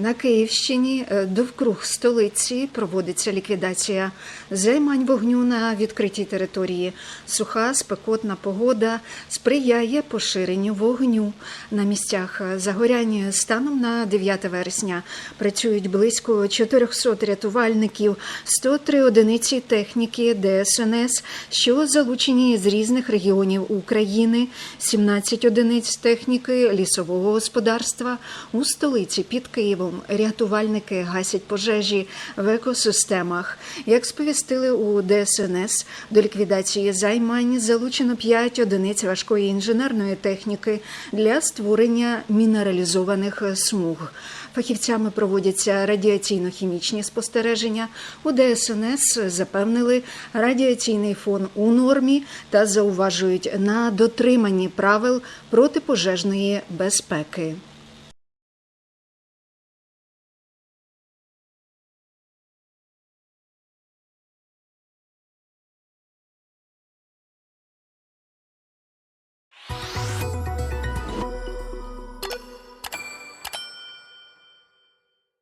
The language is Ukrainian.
На Київщині е, довкруг столиці проводиться ліквідація займань вогню на відкритій території. Суха спекотна погода сприяє поширенню вогню. На місцях загоряння станом на 9 вересня працюють близько 400 рятувальників, 103 одиниці техніки ДСНС, що залучені з різних регіонів України, 17 одиниць техніки лісового господарства у столиці під Києвом. Рятувальники гасять пожежі в екосистемах. Як сповістили у ДСНС, до ліквідації займань залучено 5 одиниць важкої інженерної техніки для створення мінералізованих смуг. Фахівцями проводяться радіаційно-хімічні спостереження. У ДСНС запевнили, радіаційний фон у нормі та зауважують на дотриманні правил протипожежної безпеки.